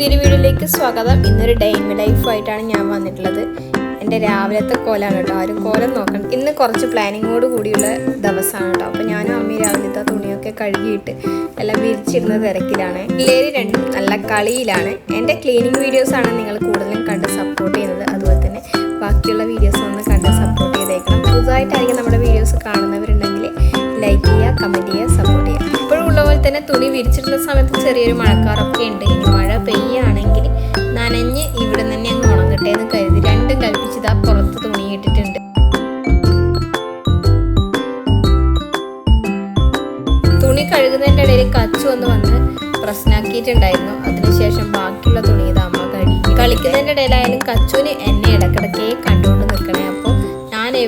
വീഡിയോയിലേക്ക് സ്വാഗതം. ഇന്നൊരു ഡേ ഇൻ ലൈഫായിട്ടാണ് ഞാൻ വന്നിട്ടുള്ളത്. എന്റെ രാവിലത്തെ കോലാണ് കേട്ടോ. ആരും കോലം നോക്കണം. ഇന്ന് കുറച്ച് പ്ലാനിങ്ങോട് കൂടിയുള്ള ദിവസമാണ് കേട്ടോ. അപ്പോൾ ഞാനും അമ്മയും രാവിലത്തെ തുണിയൊക്കെ കഴുകിയിട്ട് എല്ലാം വിരിച്ചിരുന്ന തിരക്കിലാണ്. പിള്ളേര് രണ്ടും നല്ല കളിയിലാണ്. എന്റെ ക്ലീനിങ് വീഡിയോസാണ് നിങ്ങൾ കൂടുതലും കണ്ട് സപ്പോർട്ട് ചെയ്യുന്നത്. അതുപോലെ തന്നെ ബാക്കിയുള്ള വീഡിയോസ് ഒന്ന് കണ്ട് സപ്പോർട്ട് ചെയ്തേക്കണം. പുതുതായിട്ടായിരിക്കും നമ്മുടെ വീഡിയോസ് കാണുന്നവരുണ്ടെങ്കിൽ ലൈക്ക് ചെയ്യുക കമന്റ് ചെയ്യുക സപ്പോർട്ട് ചെയ്യുക. ഇപ്പോഴും ഉള്ള പോലെ തന്നെ തുണി വിരിച്ചിട്ടുള്ള സമയത്ത് ചെറിയൊരു മഴക്കാറൊക്കെ ഉണ്ട്. ഇനി മഴ പെയ്യുകയാണെങ്കിൽ നനഞ്ഞ് ഇവിടെ തന്നെ അങ്ങ് ഉണങ്ങട്ടെ എന്ന് കരുതി. രണ്ടും കൽപ്പിച്ചത് ആ പുറത്ത് തുണിയിട്ടിട്ടുണ്ട് തുണി കഴുകുന്നതിന്റെ ഇടയിൽ കച്ചു ഒന്ന് വന്ന് പ്രശ്നമാക്കിയിട്ടുണ്ടായിരുന്നു അതിനുശേഷം ബാക്കിയുള്ള തുണി ഇത് അമ്മ കഴുകി. കളിക്കുന്നതിന്റെ ഇടയിലായാലും കച്ചുവിന് എന്നെ ഇടക്കിടക്കേ കണ്ടുകൊണ്ട്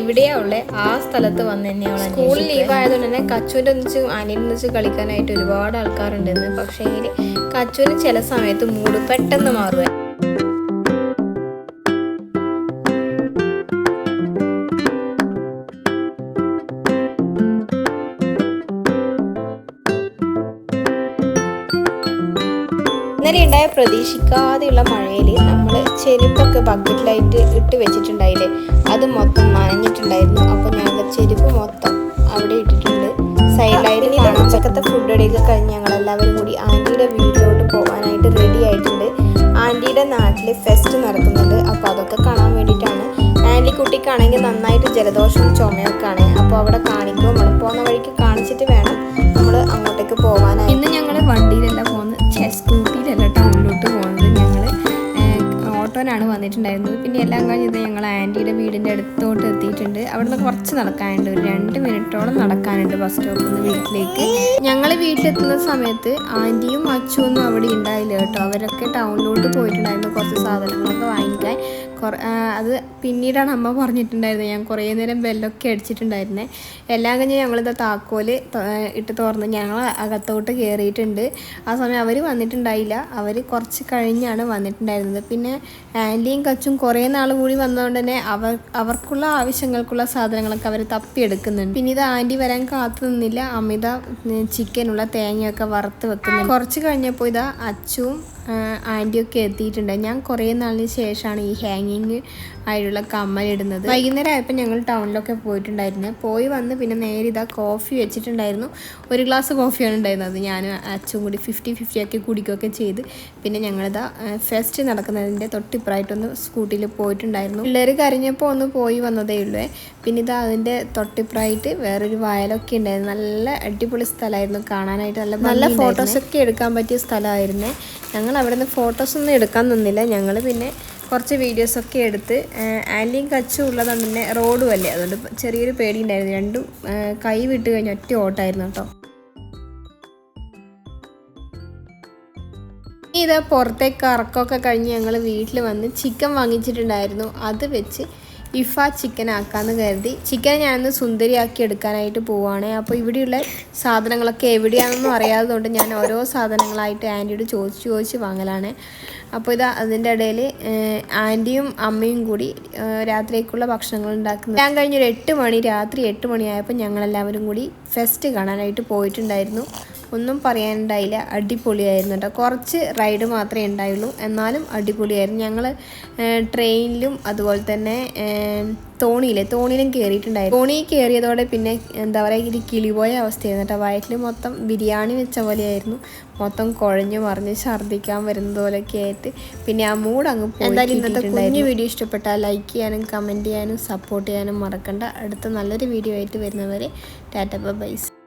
എവിടെയാ ഉള്ളത് ആ സ്ഥലത്ത് വന്ന് തന്നെയാണ് സ്കൂൾ ലീവ് ആയതുകൊണ്ട് തന്നെ കച്ചുവിന്റെ ഒന്നിച്ച് അനിയനൊന്നിച്ച് കളിക്കാനായിട്ട് ഒരുപാട് ആൾക്കാരുണ്ടെന്ന് പക്ഷേ ഇനി കച്ചുവിന് ചില സമയത്ത് മൂട് പെട്ടെന്ന് മാറുക ഇന്നലെ ഉണ്ടായ പ്രതീക്ഷിക്കാതെയുള്ള മഴയിൽ നമ്മൾ ചെരുപ്പൊക്കെ ബക്കറ്റിലായിട്ട് ഇട്ട് വെച്ചിട്ടുണ്ടായില്ലേ? അത് മൊത്തം നനഞ്ഞിട്ടുണ്ടായിരുന്നു. അപ്പോൾ ഞങ്ങൾ ചെരുപ്പ് മൊത്തം അവിടെ ഇട്ടിട്ടുണ്ട്. സൈഡിലായിട്ട് ഇനി ഉച്ചക്കത്തെ ഫുഡ് അടിയൊക്കെ കഴിഞ്ഞ് ഞങ്ങളെല്ലാവരും കൂടി ആന്റിയുടെ വീട്ടിലോട്ട് പോകാനായിട്ട് റെഡി ആയിട്ടുണ്ട്. ആന്റിയുടെ നാട്ടിൽ ഫെസ്റ്റ് നടക്കുന്നുണ്ട് അപ്പോൾ അതൊക്കെ കാണാൻ വേണ്ടിയിട്ടാണ്. ആന്റി കുട്ടിക്കാണെങ്കിൽ നന്നായിട്ട് ജലദോഷവും ചുമയൊക്കെ ആണ്. അപ്പോൾ അവിടെ കാണിക്കും നമ്മൾ പോകുന്ന വഴിക്ക് കാണിച്ചിട്ട് വേണം നമ്മൾ അങ്ങോട്ടേക്ക് പോകാനായി ഇന്ന് ഞങ്ങൾ വണ്ടിയിലല്ല ഓട്ടോനാണ് വന്നിട്ടുണ്ടായിരുന്നത്. പിന്നെ എല്ലാം കഴിഞ്ഞത് ഞങ്ങൾ ആന്റിയുടെ വീടിന്റെ അടുത്തോട്ട് എത്തിയിട്ടുണ്ട്. അവിടുന്ന് കുറച്ച് നടക്കാനുണ്ട്. ഒരു രണ്ട് മിനിറ്റോളം നടക്കാനുണ്ട് ബസ് സ്റ്റോപ്പിൽ നിന്ന് വീട്ടിലേക്ക്. ഞങ്ങൾ വീട്ടിലെത്തുന്ന സമയത്ത് ആന്റിയും അച്ചുവൊന്നും അവിടെ ഉണ്ടായില്ല കേട്ടോ. അവരൊക്കെ ടൗണിലോട്ട് പോയിട്ടുണ്ടായിരുന്നു കുറച്ച് സാധനങ്ങളൊക്കെ വാങ്ങിക്കാൻ. അത് പിന്നീടാണ് അമ്മ പറഞ്ഞിട്ടുണ്ടായിരുന്നത് ഞാൻ കുറേ നേരം ബെല്ലൊക്കെ അടിച്ചിട്ടുണ്ടായിരുന്നെ. എല്ലാം കഴിഞ്ഞ് ഞങ്ങളിത് താക്കോൽ ത- ഇട്ട് തുറന്ന് ഞങ്ങൾ അകത്തോട്ട് കയറിയിട്ടുണ്ട് ആ സമയം അവർ വന്നിട്ടുണ്ടായില്ല. അവർ കുറച്ച് കഴിഞ്ഞാണ് വന്നിട്ടുണ്ടായിരുന്നത്. പിന്നെ ആന്റിയും കച്ചും കുറേ നാൾ കൂടി വന്നതുകൊണ്ട് തന്നെ അവർ അവർക്കുള്ള ആവശ്യങ്ങൾക്കുള്ള സാധനങ്ങളൊക്കെ അവർ തപ്പിയെടുക്കുന്നുണ്ട്. പിന്നെ ഇത് ആന്റി വരാൻ കാത്തു നിന്നില്ല. അമിത ചിക്കനുള്ള തേങ്ങയൊക്കെ വറുത്ത് വെക്കുന്നുണ്ട്. കുറച്ച് കഴിഞ്ഞപ്പോൾ ഇതാ അച്ചുവും ആന്റിയൊക്കെ എത്തിയിട്ടുണ്ട്. ഞാൻ കുറേ നാളിന് ശേഷമാണ് ഈ ഹാങ്ങിങ് ആയിട്ടുള്ള കമ്മൽ ഇടുന്നത് വൈകുന്നേരം ആയപ്പോൾ ഞങ്ങൾ ടൗണിലൊക്കെ പോയിട്ടുണ്ടായിരുന്നു. പോയി വന്ന് പിന്നെ നേരെ ഇതാ കോഫി വെച്ചിട്ടുണ്ടായിരുന്നു. ഒരു ഗ്ലാസ് കോഫിയാണ് ഉണ്ടായിരുന്നത്. ഞാൻ അച്ചും കൂടി ഫിഫ്റ്റി ഫിഫ്റ്റി ആക്കി കുടിക്കുകയൊക്കെ ചെയ്ത് പിന്നെ ഞങ്ങളിതാ ഫെസ്റ്റ് നടക്കുന്നതിന്റെ തൊട്ടിപ്പുറമായിട്ടൊന്ന് സ്കൂട്ടിയിൽ പോയിട്ടുണ്ടായിരുന്നു. പിള്ളേർ കരഞ്ഞപ്പോൾ ഒന്ന് പോയി വന്നതേ ഉള്ളൂ. പിന്നെ ഇതാ അതിന്റെ തൊട്ടിപ്പുറമായിട്ട് വേറൊരു വയലൊക്കെ ഉണ്ടായിരുന്നു. നല്ല അടിപൊളി സ്ഥലമായിരുന്നു. കാണാനായിട്ട് നല്ല നല്ല ഫോട്ടോസൊക്കെ എടുക്കാൻ പറ്റിയ സ്ഥലമായിരുന്നേ. ഞങ്ങൾ അവിടെ നിന്ന് ഫോട്ടോസൊന്നും എടുക്കാൻ നിന്നില്ല. ഞങ്ങൾ പിന്നെ കുറച്ച് വീഡിയോസൊക്കെ എടുത്ത് ആലിയും കച്ചും ഉള്ളതുകൊണ്ട് തന്നെ റോഡും അല്ലേ അതുകൊണ്ട് ചെറിയൊരു പേടി ഉണ്ടായിരുന്നു രണ്ടും കൈ വിട്ട് കഴിഞ്ഞ ഒറ്റ ഓട്ടായിരുന്നു കേട്ടോ. ഇത് പുറത്തേക്ക് ഇറക്കമൊക്കെ കഴിഞ്ഞ് ഞങ്ങൾ വീട്ടിൽ വന്ന് ചിക്കൻ വാങ്ങിച്ചിട്ടുണ്ടായിരുന്നു. അത് വെച്ച് ഇഫ ചിക്കൻ ആക്കാമെന്ന് കരുതി. ചിക്കൻ ഞാനൊന്ന് സുന്ദരിയാക്കി എടുക്കാനായിട്ട് പോവുകയാണ് അപ്പോൾ ഇവിടെയുള്ള സാധനങ്ങളൊക്കെ എവിടെയാണെന്നും അറിയാത്തതുകൊണ്ട് ഞാൻ ഓരോ സാധനങ്ങളായിട്ട് ആന്റിയോട് ചോദിച്ച് ചോദിച്ച് വാങ്ങലാണ്. അപ്പോൾ ഇത് അതിന്റെ ഇടയിൽ ആന്റിയും അമ്മയും കൂടി രാത്രിക്കുള്ള ഭക്ഷണങ്ങൾ ഉണ്ടാക്കുന്നത് ഞാൻ കഴിഞ്ഞൊരു എട്ട് മണി രാത്രി എട്ട് മണിയായപ്പോൾ ഞങ്ങളെല്ലാവരും കൂടി ഫെസ്റ്റ് കാണാനായിട്ട് പോയിട്ടുണ്ടായിരുന്നു. ഒന്നും പറയാനുണ്ടായില്ല. അടിപൊളിയായിരുന്നു കേട്ടോ. കുറച്ച് റൈഡ് മാത്രമേ ഉണ്ടായുള്ളൂ. എന്നാലും അടിപൊളിയായിരുന്നു. ഞങ്ങൾ ട്രെയിനിലും അതുപോലെ തന്നെ തോണിയിലെ തോണിയിലും കയറിയിട്ടുണ്ടായിരുന്നു തോണി കയറിയതോടെ പിന്നെ എന്താ പറയുക ഇത് കിളിപോയ അവസ്ഥയായിരുന്നു കേട്ടോ. വയറ്റിൽ മൊത്തം ബിരിയാണി വെച്ച പോലെയായിരുന്നു. മൊത്തം കുഴഞ്ഞു മറിഞ്ഞ് ഛർദ്ദിക്കാൻ വരുന്നത് പോലെയൊക്കെ ആയിട്ട്. പിന്നെ ആ മൂഡ് അങ്ങ് എന്തായാലും ഇന്നത്തെ കുഞ്ഞു വീഡിയോ ഇഷ്ടപ്പെട്ടാൽ ലൈക്ക് ചെയ്യാനും കമന്റ് ചെയ്യാനും സപ്പോർട്ട് ചെയ്യാനും മറക്കണ്ട. അടുത്ത നല്ലൊരു വീഡിയോ ആയിട്ട് വരുന്നവരെ ടാറ്റ ബൈസ്